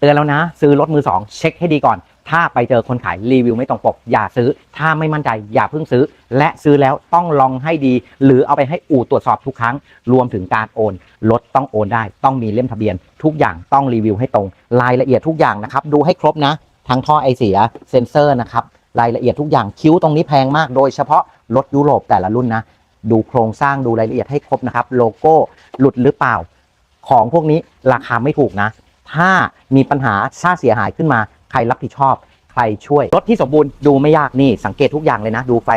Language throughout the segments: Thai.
เตือนแล้วนะ ซื้อรถมือสองเช็คให้ดีก่อน ถ้าไปเจอคนขายรีวิวไม่ตรงปก อย่าซื้อ ถ้าไม่มั่นใจอย่าเพิ่งซื้อ และซื้อแล้วต้องลองให้ดี หรือเอาไปให้อู่ตรวจสอบทุกครั้ง รวมถึงการโอนรถต้องโอนได้ ต้องมีเล่มทะเบียน ทุกอย่างต้องรีวิวให้ตรง รายละเอียดทุกอย่างนะครับดูให้ครบนะทั้งท่อไอเสียเซ็นเซอร์นะครับรายละเอียดทุกอย่างคิ้วตรงนี้แพงมาก โดยเฉพาะรถยุโรปแต่ละรุ่นนะดูโครงสร้างดูรายละเอียดให้ครบนะครับ โลโก้หลุดหรือเปล่า ของพวกนี้ราคาไม่ถูกนะ ถ้ามีปัญหาถ้าเสียหายขึ้นมา ใครรับผิดชอบ ใครช่วย รถที่สมบูรณ์ดูไม่ยากนี่ สังเกตทุกอย่างเลยนะ ดูไฟ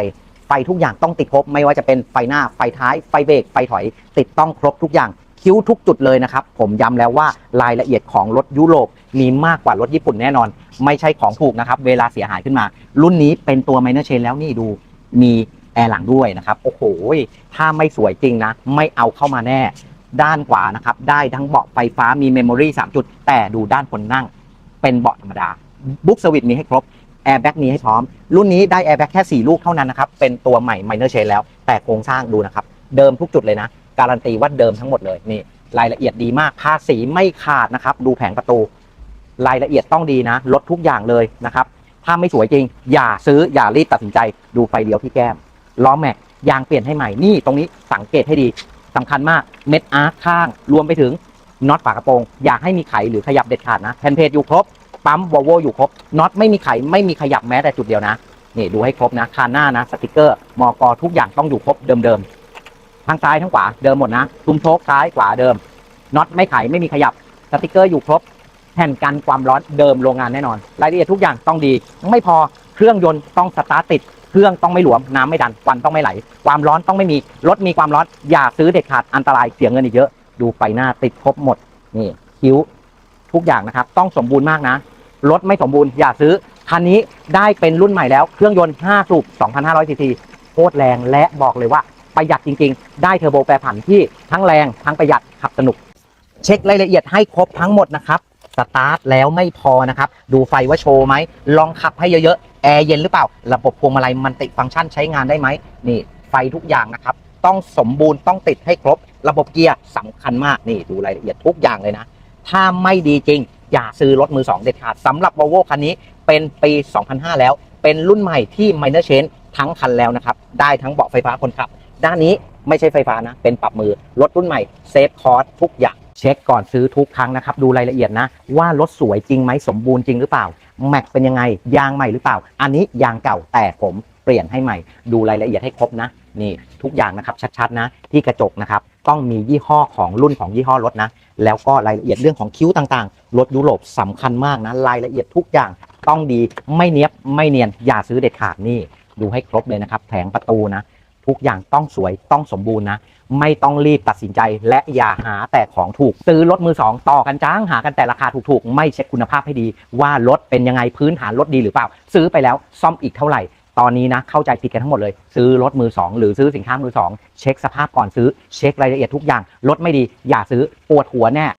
ไฟทุกอย่างต้องติดครบ ไม่ว่าจะเป็นไฟหน้า ไฟท้าย ไฟเบรก ไฟถอย ติดต้องครบทุกอย่าง คิ้วทุกจุดเลยนะครับ ผมย้ำแล้วว่ารายละเอียดของรถยุโรปมีมากกว่ารถญี่ปุ่นแน่นอน ไม่ใช่ของถูกนะครับ เวลาเสียหายขึ้นมา รุ่นนี้เป็นตัวไมเนอร์เชนแล้วนี่ดู มีแอร์หลังด้วยนะครับ โอ้โห ถ้าไม่สวยจริงนะ ไม่เอาเข้ามาแน่ ด้านขวานะครับ ได้ทั้งเบาะไฟฟ้ามีเมมโมรี่3จุด แต่ดูด้านคนนั่ง เป็นเบาะธรรมดาบุ๊กสวิตมีให้ครบแอร์แบ็กมีให้พร้อม รุ่นนี้ได้แอร์แบ็กแค่ 4 ลูกเท่านั้นนะครับ เป็นตัวใหม่ไมเนอร์เชนแล้ว แต่โครงสร้างดูนะครับ เดิมทุกจุดเลยนะ การันตีว่าเดิมทั้งหมดเลยนี่รายละเอียดดีมากภาษีไม่ขาดนะครับ ดูแผงประตู รายละเอียดต้องดีนะลดทุกอย่างเลยนะครับ ถ้าไม่สวยจริง อย่าซื้ออย่ารีบตัดสินใจ ดูไฟเลี้ยวที่แก้มล้อแม็กยางเปลี่ยนให้ใหม่นี่ตรงนี้สังเกตให้ดี สำคัญมากเม็ดอาร์คข้าง รวมไปถึงน็อตฝากระโปรง อยากให้มีไขหรือขยับเด็ดขาดนะแผ่นเพจอยู่ครบ ปั๊มวอลโวอยู่ครบน็อตไม่มีไขไม่มีขยับแม้แต่จุดเดียวนะนี่ดูให้ครบนะคานหน้านะสติกเกอร์มอกอทุกอย่างต้องอยู่ครบเดิมๆทางซ้ายทั้งขวาเดิมหมดนะซุ้มโชคซ้ายขวาเดิมน็อตไม่ไขไม่มีขยับสติกเกอร์อยู่ครบแผ่นกันความร้อนเดิมโรงงานแน่นอน รายละเอียดทุกอย่างต้องดี ไม่พอเครื่องยนต์ต้องสตาร์ทติด เครื่องต้องไม่หลวมน้ำไม่ดันควันต้องไม่ไหล ความร้อนต้องไม่มีรถมีความร้อนอย่าซื้อเด็ดขาดอันตรายเสียเงินอีกเยอะ ดูไฟหน้าติดครบหมดนี่คิ้วทุกอย่างนะครับ ต้องสมบูรณ์มากนะรถไม่สมบูรณ์อย่าซื้อคันนี้ได้เป็นรุ่นใหม่แล้วเครื่องยนต์ 5 สูบ 2,500ซีซีโคตรแรงและบอกเลยว่าประหยัดจริง ๆ ได้เทอร์โบแปรผันที่ทั้งแรงทั้งประหยัดขับสนุก เช็ครายละเอียดให้ครบทั้งหมดนะครับสตาร์ทแล้วไม่พอนะครับ ดูไฟว่าโชว์ไหมลองขับให้เยอะๆ แอร์เย็นหรือเปล่า ระบบพวงมาลัยมันติดฟังก์ชันใช้งานได้ไหมนี่ไฟทุกอย่างนะครับ ต้องสมบูรณ์ต้องติดให้ครบ ระบบเกียร์สำคัญมากนี่ดูรายละเอียดทุกอย่างเลยนะ ถ้าไม่ดีจริง อย่าซื้อรถมือ 2 เด็ดขาดสำหรับ Volvo คันนี้เป็นปี 2005 แล้ว เป็นรุ่นใหม่ที่ Minor Change ทั้งคันแล้วนะครับ ได้ทั้งเบาะไฟฟ้าคนขับ ด้านนี้ไม่ใช่ไฟฟ้านะ เป็นปรับมือรถรุ่นใหม่เซฟคอร์สทุกอย่าง เช็คก่อนซื้อทุกครั้งนะครับดูรายละเอียดนะ ว่ารถสวยจริงไหมสมบูรณ์จริงหรือเปล่า แม็กเป็นยังไง ยางใหม่หรือเปล่า อันนี้ยางเก่าแต่ผมเปลี่ยนให้ใหม่ดูรายละเอียดให้ครบนะนี่ทุกอย่างนะครับชัดๆนะที่กระจกนะครับต้องมียี่ห้อของรุ่นของยี่ห้อรถนะ แล้วก็รายละเอียดเรื่องของคิ้วต่างๆ รถยุโรปสำคัญมากนะรายละเอียดทุกอย่างต้องดีไม่เนี้ยบไม่เนียนอย่าซื้อเด็ดขาดนี่ดูให้ครบเลยนะครับแผงประตูนะ ทุกอย่างต้องสวยต้องสมบูรณ์นะ ไม่ต้องรีบตัดสินใจและอย่าหาแต่ของถูก ซื้อรถมือสองต่อกันจ้างหากันแต่ราคาถูกๆ ไม่เช็คคุณภาพให้ดี ว่ารถเป็นยังไงพื้นฐานรถดีหรือเปล่า ซื้อไปแล้วซ่อมอีกเท่าไหร่ตอนนี้นะเข้าใจผิดกันทั้งหมดเลย ซื้อรถมือสองหรือซื้อสินค้ามือสองเช็คสภาพก่อนซื้อเช็ครายละเอียดทุกอย่างรถไม่ดีอย่าซื้อปวดหัวแน่